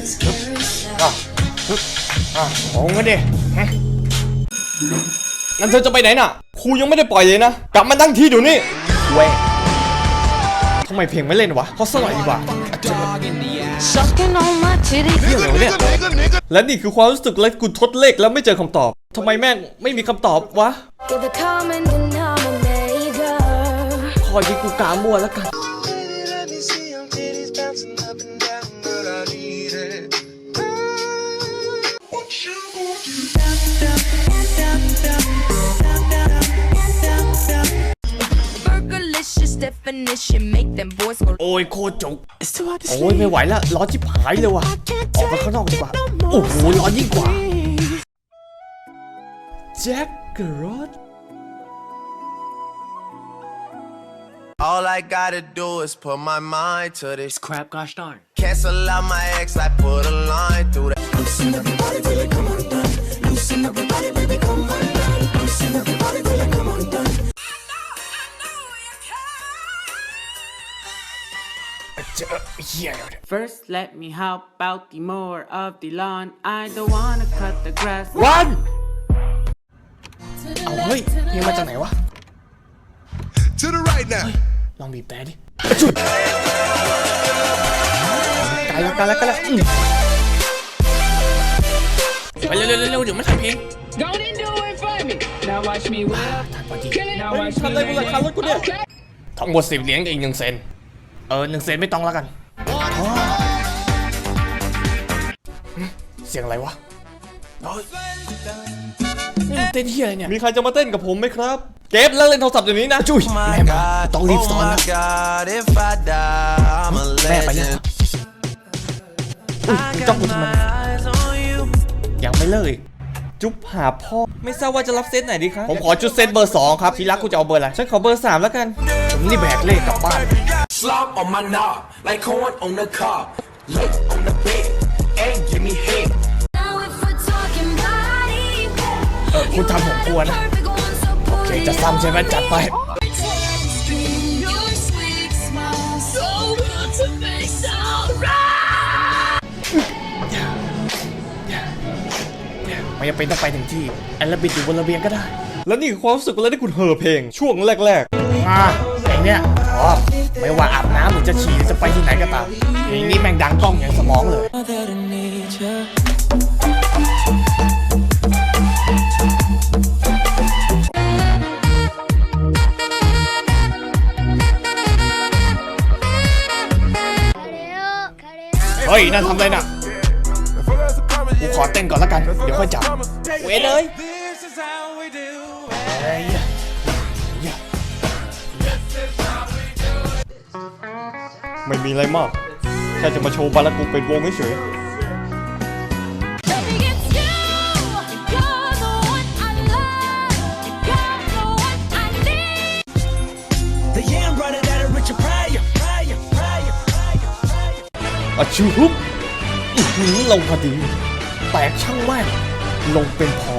อะฮึบอะมองมาดิฮะงั้นเธอจะไปไหนน่ะครูยังไม่ได้ปล่อยเลยนะ กลับมาตั้งที่เดี๋ยวนี้เว้ยทำไมเพลงไม่เล่นวะเพราะสลอยดีกว่า Sucking on my titties. เรื่องอะไรวะเนี่ยและนี่คือความรู้สึกและกูทดเลขแล้วไม่เจอคำตอบทำไมแม่งไม่มีคำตอบวะ You're the common denominator. คอยดีกูกามั่วแล้วกัน โอ้ยโคตรจุกโอ้ยไม่ไหวแล้วร้อนชิบหายเลยว่ะออกไปข้างนอกดีกว่า โอ้โหร้อนยิ่งกว่า แจ็คเกอร์รอด All I gotta do is put my mind to this. Crap, gosh darn. Cancel out my ex, like put a line through that. เจอเฮียเดี๋ยวเนี่ย First, let me help out the more of the lawn. I don't wanna cut the grass. วันเอาเฮ้ยเพลงมาจากไหนวะ To the right now. ลองบีบแต่ดิจุดไกลแล้วไกลแล้วไกลแล้วอืม ไปเร็วๆเร็วๆเดี๋ยวไม่ทันเพลง Go on and do it for me. Now watch me whip. ทันพอดี Now เฮ้ย watch ทัน me เลยกูเลย whip. ทันรถกูเนี่ย Okay. ทั้งหมดสิบเหรียญกับอีกหนึ่งเซน เออหนึ่งเซนไม่ต้องแล้วกันอ๋อหึเสียงอะไรวะเฮ้ยนี่มันเต้นเฮียอะไรเนี่ย มีใครจะมาเต้นกับผมไหมครับ เก็บเลิกเล่นโทรศัพท์เดี๋ยวนี้นะจุ้ย Oh แม่ my มา god, ต้องรีบ oh สอน my นะ god, if I die, I'm a แม่ไปยัง legend. อุ้ยจ้องกูทำไม เลิกอีกจุ๊บหาพ่อ ไม่ทราบว่าจะรับเซตไหนดีครับ ผมขอจุดเซตเบอร์สองครับ ทีรักกูจะเอาเบอร์อะไร ฉันขอเบอร์สามแล้วกัน ผมนี่แบกเลขกลับบ้าน Slop on my knob, like corn on the cob. Lay on the bed, and give me head. Now if we're talking body, เออคุณทำผมกลัวนะ perfect one so โอเค จะซ้ำใช่ไหมจัดไป จำเป็นต้องไปถึงที่แอลลาบิดอยู่บนระเบียงก็ได้ แล้วนี่คือความรู้สึกเวลาที่คุณเฮอเพลง ช่วงแรกๆอ่าเพลงเนี้ยชอบไม่ว่าอาบน้ำหรือจะฉี่หรือจะไปที่ไหนก็ตามเพลงนี้แม่งดังกล้องอย่างสมองเลยเฮ้ยนั่นทำอะไรน่ะ กูขอเต้นก่อนแล้วกัน เดี๋ยวค่อยจับ เว้ยเลยเฮ้ยไม่มีอะไรมาก แค่จะมาโชว์บาลากูเป็นวงเฉย Baby, it's you. You're the one I love. You're the one I need. The yam running out of Richard Pryor, Pryor, Pryor, Pryor, Pryor. ๆอะชูฮุบอื้อหือลงพอดี แตกช่างแม่งลงเป็นพอ